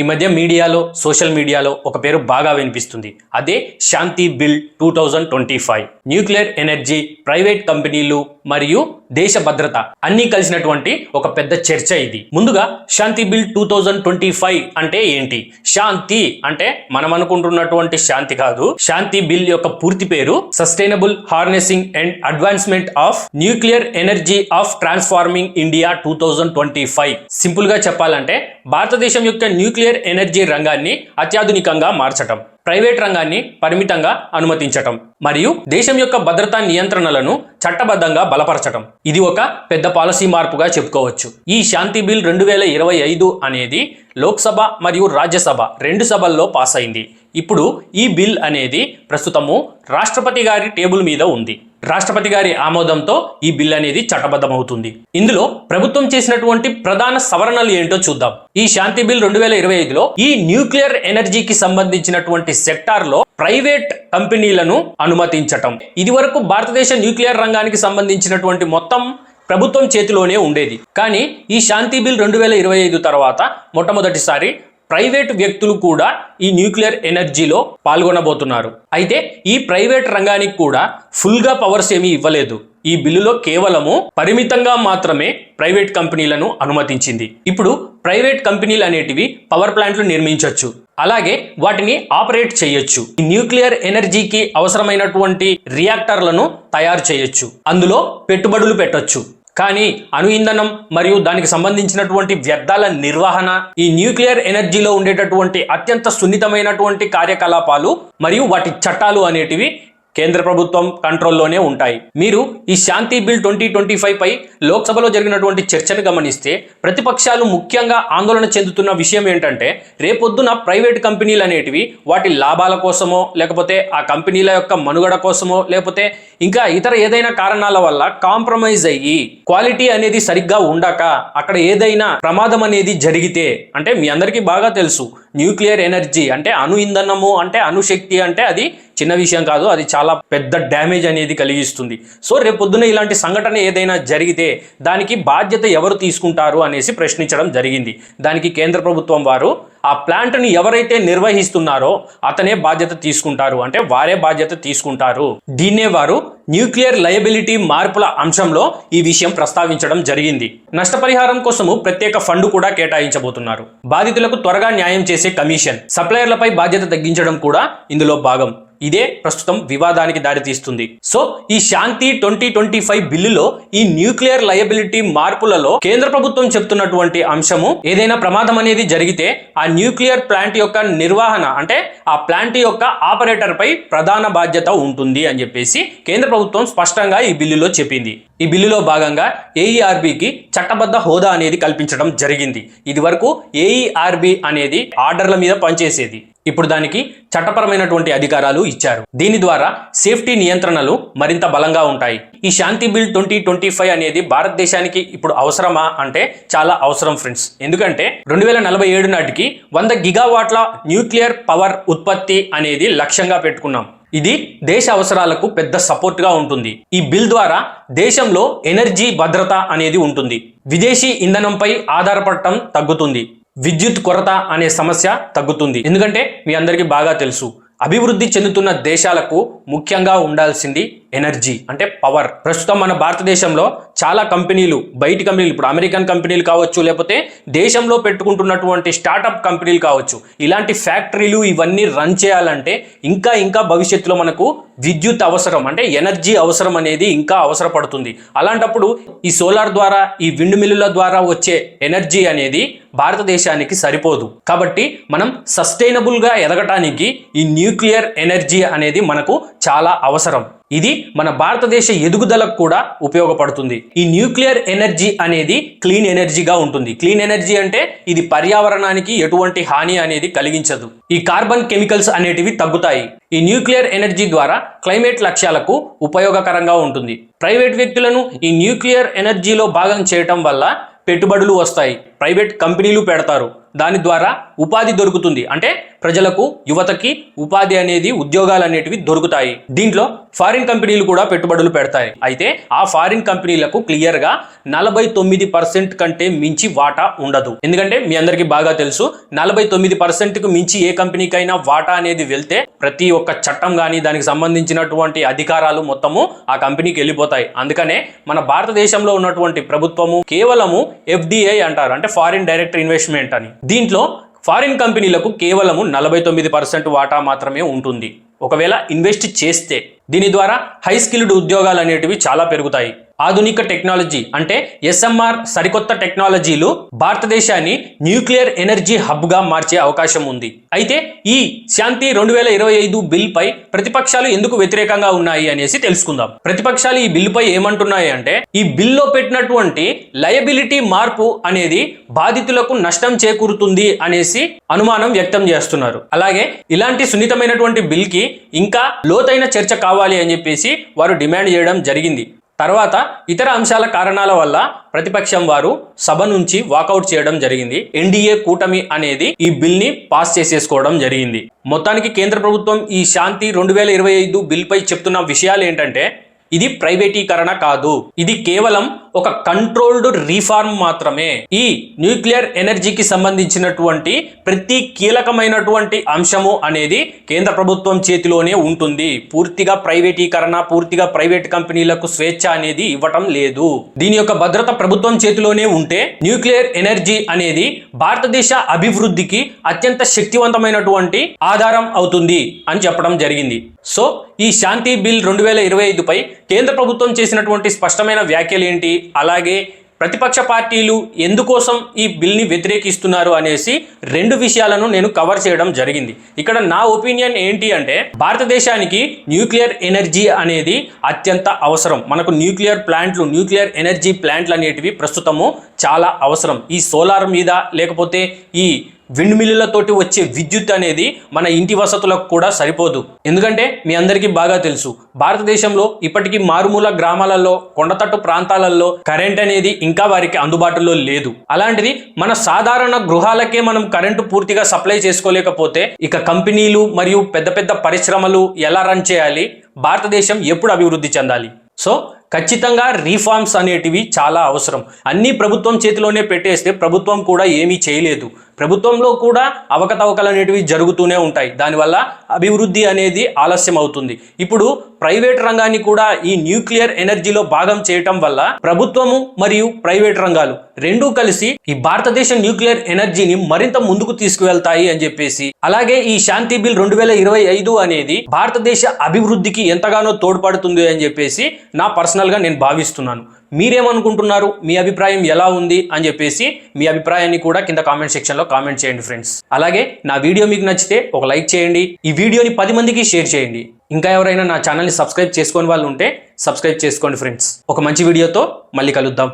ఈ మధ్య మీడియాలో సోషల్ మీడియాలో ఒక పేరు బాగా వినిపిస్తుంది. అదే Shanti bill two thousand twenty five. Nuclear energy private కంపెనీలు మరియు దేశ భద్రత అన్నీ కలిసినటువంటి ఒక పెద్ద చర్చ ఇది. ముందుగా Shanti bill two thousand twenty five అంటే ఏంటి? శాంతి అంటే మనం అనుకుంటున్నటువంటి శాంతి కాదు. శాంతి బిల్ యొక్క పూర్తి పేరు sustainable harnessing and advancement of nuclear energy of transforming India two thousand twenty five. సింపుల్గా చెప్పాలంటే భారతదేశం యొక్క న్యూక్లియర్ ఎనర్జీ రంగాన్ని అత్యాధునికంగా మార్చటం ప్రైవేట్ రంగాన్ని పరిమితంగా అనుమతించటం మరియు దేశం యొక్క భద్రతా నియంత్రణలను చట్టబద్ధంగా బలపరచటం. ఇది ఒక పెద్ద పాలసీ మార్పుగా చెప్పుకోవచ్చు. ఈ శాంతి బిల్ రెండు వేల ఇరవై ఐదు అనేది లోక్సభ మరియు రాజ్యసభ రెండు సభల్లో పాస్ అయింది ఇప్పుడు ఈ బిల్ అనేది ప్రస్తుతము రాష్ట్రపతి గారి టేబుల్ మీద ఉంది. రాష్ట్రపతి గారి ఆమోదంతో ఈ బిల్ అనేది చట్టబద్ధమవుతుంది. ఇందులో ప్రభుత్వం చేసినటువంటి ప్రధాన సవరణలు ఏంటో చూద్దాం. ఈ శాంతి బిల్ రెండు వేల ఇరవై ఐదులో ఈ న్యూక్లియర్ ఎనర్జీకి సంబంధించినటువంటి సెక్టార్లో ప్రైవేట్ కంపెనీలను అనుమతించటం. ఇది వరకు భారతదేశ న్యూక్లియర్ రంగానికి సంబంధించినటువంటి మొత్తం ప్రభుత్వం చేతిలోనే ఉండేది. కానీ ఈ శాంతి బిల్ రెండు వేల ఇరవై ఐదు తర్వాత మొట్టమొదటిసారి ప్రైవేట్ వ్యక్తులు కూడా ఈ న్యూక్లియర్ ఎనర్జీలో పాల్గొనబోతున్నారు. అయితే ఈ ప్రైవేట్ రంగానికి కూడా ఫుల్గా పవర్స్ ఏమీ ఇవ్వలేదు. ఈ బిల్లులో కేవలము పరిమితంగా మాత్రమే ప్రైవేట్ కంపెనీలను అనుమతించింది. ఇప్పుడు ప్రైవేట్ కంపెనీలు అనేటివి పవర్ ప్లాంట్లు నిర్మించవచ్చు అలాగే వాటిని ఆపరేట్ చేయొచ్చు. ఈ న్యూక్లియర్ ఎనర్జీకి అవసరమైనటువంటి రియాక్టర్లను తయారు చేయొచ్చు. అందులో పెట్టుబడులు పెట్టొచ్చు. కానీ అణు ఇంధనం మరియు దానికి సంబంధించినటువంటి వ్యర్థాల నిర్వహణ ఈ న్యూక్లియర్ ఎనర్జీలో ఉండేటటువంటి అత్యంత సున్నితమైనటువంటి కార్యకలాపాలు మరియు వాటి చట్టాలు అనేటివి కేంద్ర ప్రభుత్వం కంట్రోల్లోనే ఉంటాయి. మీరు ఈ Shanti bill twenty twenty five పై లోక్సభలో జరిగినటువంటి చర్చను గమనిస్తే ప్రతిపక్షాలు ముఖ్యంగా ఆందోళన చెందుతున్న విషయం ఏంటంటే రేపొద్దున ప్రైవేట్ కంపెనీలు అనేటివి వాటి లాభాల కోసమో లేకపోతే ఆ కంపెనీల యొక్క మనుగడ కోసమో లేకపోతే ఇంకా ఇతర ఏదైనా కారణాల వల్ల కాంప్రమైజ్ అయ్యి క్వాలిటీ అనేది సరిగ్గా ఉండక అక్కడ ఏదైనా ప్రమాదం అనేది జరిగితే అంటే మీ అందరికీ బాగా తెలుసు న్యూక్లియర్ ఎనర్జీ అంటే అణు ఇంధనము అంటే అణుశక్తి అంటే అది చిన్న విషయం కాదు అది చాలా పెద్ద డ్యామేజ్ అనేది కలిగిస్తుంది. సో రేపొద్దున ఇలాంటి సంఘటన ఏదైనా జరిగితే దానికి బాధ్యత ఎవరు తీసుకుంటారు అనేసి ప్రశ్నించడం జరిగింది. దానికి కేంద్ర ప్రభుత్వం వారు ఆ ప్లాంట్ని ఎవరైతే నిర్వహిస్తున్నారో అతనే బాధ్యత తీసుకుంటారు. అంటే వారే బాధ్యత తీసుకుంటారు. దీన్నే వారు న్యూక్లియర్ లయబిలిటీ మార్పుల అంశంలో ఈ విషయం ప్రస్తావించడం జరిగింది. నష్టపరిహారం కోసము ప్రత్యేక ఫండ్ కూడా కేటాయించబోతున్నారు. బాధితులకు త్వరగా న్యాయం చేసే కమిషన్ సప్లయర్లపై బాధ్యత తగ్గించడం కూడా ఇందులో భాగం. ఇదే ప్రస్తుతం వివాదానికి దారితీస్తుంది. సో ఈ శాంతి ట్వంటీ ట్వంటీ ఫైవ్ బిల్లులో ఈ న్యూక్లియర్ లయబిలిటీ మార్పులలో కేంద్ర ప్రభుత్వం చెప్తున్నటువంటి అంశము ఏదైనా ప్రమాదం అనేది జరిగితే ఆ న్యూక్లియర్ ప్లాంట్ యొక్క నిర్వహణ అంటే ఆ ప్లాంట్ యొక్క ఆపరేటర్ పై ప్రధాన బాధ్యత ఉంటుంది అని చెప్పేసి కేంద్ర ప్రభుత్వం స్పష్టంగా ఈ బిల్లులో చెప్పింది. ఈ బిల్లులో భాగంగా ఏఈఆర్బికి చట్టబద్ధ హోదా అనేది కల్పించడం జరిగింది. ఇది వరకు ఏఈఆర్బి అనేది ఆర్డర్ల మీద పనిచేసేది. ఇప్పుడు దానికి చట్టపరమైనటువంటి అధికారాలు ఇచ్చారు. దీని ద్వారా సేఫ్టీ నియంత్రణలు మరింత బలంగా ఉంటాయి. ఈ Shanti bill twenty twenty five అనేది భారతదేశానికి ఇప్పుడు అవసరమా అంటే చాలా అవసరం ఫ్రెండ్స్. ఎందుకంటే రెండు వేల నలభై ఏడు నాటికి వంద గిగావాట్ల న్యూక్లియర్ పవర్ ఉత్పత్తి అనేది లక్ష్యంగా పెట్టుకున్నాం. ఇది దేశ అవసరాలకు పెద్ద సపోర్ట్గా ఉంటుంది. ఈ బిల్ ద్వారా దేశంలో ఎనర్జీ భద్రత అనేది ఉంటుంది. విదేశీ ఇంధనంపై ఆధారపడటం తగ్గుతుంది. విద్యుత్ కొరత అనే సమస్య తగ్గుతుంది. ఎందుకంటే మీ అందరికీ బాగా తెలుసు. అభివృద్ధి చెందుతున్న దేశాలకు ముఖ్యంగా ఉండాల్సింది ఎనర్జీ అంటే పవర్. ప్రస్తుతం మన భారతదేశంలో చాలా కంపెనీలు బయటి కంపెనీలు ఇప్పుడు అమెరికన్ కంపెనీలు కావచ్చు లేకపోతే దేశంలో పెట్టుకుంటున్నటువంటి స్టార్టప్ కంపెనీలు కావచ్చు ఇలాంటి ఫ్యాక్టరీలు ఇవన్నీ రన్ చేయాలంటే ఇంకా ఇంకా భవిష్యత్తులో మనకు విద్యుత్ అవసరం అంటే ఎనర్జీ అవసరం అనేది ఇంకా అవసరపడుతుంది. అలాంటప్పుడు ఈ సోలార్ ద్వారా ఈ విండ్ మిల్లుల ద్వారా వచ్చే ఎనర్జీ అనేది భారతదేశానికి సరిపోదు. కాబట్టి మనం సస్టైనబుల్గా ఎదగటానికి ఈ న్యూక్లియర్ ఎనర్జీ అనేది మనకు చాలా అవసరం. ఇది మన భారతదేశ ఎదుగుదలకు కూడా ఉపయోగపడుతుంది. ఈ న్యూక్లియర్ ఎనర్జీ అనేది క్లీన్ ఎనర్జీగా ఉంటుంది. క్లీన్ ఎనర్జీ అంటే ఇది పర్యావరణానికి ఎటువంటి హాని అనేది కలిగించదు. ఈ కార్బన్ కెమికల్స్ అనేటివి తగ్గుతాయి. ఈ న్యూక్లియర్ ఎనర్జీ ద్వారా క్లైమేట్ లక్ష్యాలకు ఉపయోగకరంగా ఉంటుంది. ప్రైవేట్ వ్యక్తులను ఈ న్యూక్లియర్ ఎనర్జీలో భాగం చేయటం వల్ల పెట్టుబడులు వస్తాయి. ప్రైవేట్ కంపెనీలు పెడతారు. దాని ద్వారా ఉపాధి దొరుకుతుంది. అంటే ప్రజలకు యువతకి ఉపాధి అనేది ఉద్యోగాలు అనేటివి దొరుకుతాయి. దీంట్లో ఫారిన్ కంపెనీలు కూడా పెట్టుబడులు పెడతాయి. అయితే ఆ ఫారిన్ కంపెనీలకు క్లియర్గా నలభై తొమ్మిది పర్సెంట్ కంటే మించి వాటా ఉండదు. ఎందుకంటే మీ అందరికీ బాగా తెలుసు నలభై తొమ్మిది పర్సెంట్కు మించి ఏ కంపెనీకైనా వాటా అనేది వెళ్తే ప్రతి ఒక్క చట్టం కానీ దానికి సంబంధించినటువంటి అధికారాలు మొత్తము ఆ కంపెనీకి వెళ్ళిపోతాయి. అందుకనే మన భారతదేశంలో ఉన్నటువంటి ప్రభుత్వము కేవలము ఎఫ్డిఐ అంటారు. అంటే ఫారిన్ డైరెక్ట్ ఇన్వెస్ట్మెంట్ అని. దీంట్లో ఫారిన్ కంపెనీలకు కేవలము నలభై తొమ్మిది పర్సెంట్ వాటా మాత్రమే ఉంటుంది. ఒకవేళ ఇన్వెస్ట్ చేస్తే దీని ద్వారా హై స్కిల్డ్ ఉద్యోగాలు అనేటివి చాలా పెరుగుతాయి. ఆధునిక టెక్నాలజీ అంటే ఎస్ఎంఆర్ సరికొత్త టెక్నాలజీలు భారతదేశాన్ని న్యూక్లియర్ ఎనర్జీ హబ్గా మార్చే అవకాశం ఉంది. అయితే ఈ శాంతి రెండు వేల ఇరవై ఐదు బిల్ పై ప్రతిపక్షాలు ఎందుకు వ్యతిరేకంగా ఉన్నాయి అనేసి తెలుసుకుందాం. ప్రతిపక్షాలు ఈ బిల్లుపై ఏమంటున్నాయి అంటే ఈ బిల్లో పెట్టినటువంటి లయబిలిటీ మార్పు అనేది బాధితులకు నష్టం చేకూరుతుంది అనేసి అనుమానం వ్యక్తం చేస్తున్నారు. అలాగే ఇలాంటి సున్నితమైనటువంటి బిల్కి ఇంకా లోతైన చర్చ కావాలి అని చెప్పేసి వారు డిమాండ్ చేయడం జరిగింది. తర్వాత ఇతర అంశాల కారణాల వల్ల ప్రతిపక్షం వారు సభ నుంచి వాకౌట్ చేయడం జరిగింది. ఎన్డీఏ కూటమి అనేది ఈ బిల్ని పాస్ చేసేసుకోవడం జరిగింది. మొత్తానికి కేంద్ర ప్రభుత్వం ఈ శాంతి రెండు వేల ఇరవై ఐదు బిల్ పై చెప్తున్న విషయాలు ఏంటంటే ఇది ప్రైవేటీకరణ కాదు. ఇది కేవలం ఒక కంట్రోల్డ్ రీఫార్మ్ మాత్రమే ఈ న్యూక్లియర్ ఎనర్జీకి సంబంధించినటువంటి ప్రతి కీలకమైనటువంటి అంశము అనేది కేంద్ర ప్రభుత్వం చేతిలోనే ఉంటుంది. పూర్తిగా ప్రైవేటీకరణ పూర్తిగా ప్రైవేట్ కంపెనీలకు స్వేచ్ఛ అనేది ఇవ్వటం లేదు. దీని యొక్క భద్రత ప్రభుత్వం చేతిలోనే ఉంటే న్యూక్లియర్ ఎనర్జీ అనేది భారతదేశ అభివృద్ధికి అత్యంత శక్తివంతమైనటువంటి ఆధారం అవుతుంది అని చెప్పడం జరిగింది. సో ఈ శాంతి బిల్ రెండు వేల ఇరవై ఐదుపై కేంద్ర ప్రభుత్వం చేసినటువంటి స్పష్టమైన వ్యాఖ్యలు ఏంటి? అలాగే ప్రతిపక్ష పార్టీలు ఎందుకోసం ఈ బిల్ని వ్యతిరేకిస్తున్నారు అనేసి రెండు విషయాలను నేను కవర్ చేయడం జరిగింది. ఇక్కడ నా ఒపీనియన్ ఏంటి అంటే భారతదేశానికి న్యూక్లియర్ ఎనర్జీ అనేది అత్యంత అవసరం. మనకు న్యూక్లియర్ ప్లాంట్లు న్యూక్లియర్ ఎనర్జీ ప్లాంట్లు అనేటివి ప్రస్తుతము చాలా అవసరం. ఈ సోలార్ మీద లేకపోతే ఈ విండ్ మిల్లులతోటి వచ్చే విద్యుత్ అనేది మన ఇంటి వసతులకు కూడా సరిపోదు. ఎందుకంటే మీ అందరికీ బాగా తెలుసు భారతదేశంలో ఇప్పటికీ మారుమూల గ్రామాలలో కొండతట్టు ప్రాంతాలలో కరెంట్ అనేది ఇంకా వారికి అందుబాటులో లేదు. అలాంటిది మన సాధారణ గృహాలకే మనం కరెంటు పూర్తిగా సప్లై చేసుకోలేకపోతే ఇక కంపెనీలు మరియు పెద్ద పెద్ద పరిశ్రమలు ఎలా రన్ చేయాలి? భారతదేశం ఎప్పుడు అభివృద్ధి చెందాలి? సో ఖచ్చితంగా రీఫార్మ్స్ అనేటివి చాలా అవసరం. అన్నీ ప్రభుత్వం చేతిలోనే పెట్టేస్తే ప్రభుత్వం కూడా ఏమీ చేయలేదు. ప్రభుత్వంలో కూడా అవకతవకలు అనేటివి జరుగుతూనే ఉంటాయి. దానివల్ల అభివృద్ధి అనేది ఆలస్యం అవుతుంది ఇప్పుడు ప్రైవేట్ రంగాన్ని కూడా ఈ న్యూక్లియర్ ఎనర్జీలో భాగం చేయటం వల్ల ప్రభుత్వము మరియు ప్రైవేట్ రంగాలు రెండూ కలిసి ఈ భారతదేశ న్యూక్లియర్ ఎనర్జీని మరింత ముందుకు తీసుకువెళ్తాయి అని చెప్పేసి అలాగే ఈ శాంతి బిల్ రెండు వేల ఇరవై ఐదు అనేది భారతదేశ అభివృద్ధికి ఎంతగానో తోడ్పడుతుంది అని చెప్పేసి నా పర్సనల్గా నేను భావిస్తున్నాను. మీరేమనుకుంటున్నారు? మీ అభిప్రాయం ఎలా ఉంది? అని చెప్పేసి మీ అభిప్రాయాన్ని కూడా కింద కామెంట్ సెక్షన్లో కామెంట్ చేయండి ఫ్రెండ్స్. అలాగే నా వీడియో మీకు నచ్చితే ఒక లైక్ చేయండి. ఈ వీడియోని పది మందికి షేర్ చేయండి. ఇంకా ఎవరైనా నా ఛానల్ని సబ్స్క్రైబ్ చేసుకోని వాళ్ళు ఉంటే సబ్స్క్రైబ్ చేసుకోండి ఫ్రెండ్స్. ఒక మంచి వీడియోతో మళ్ళీ కలుద్దాం.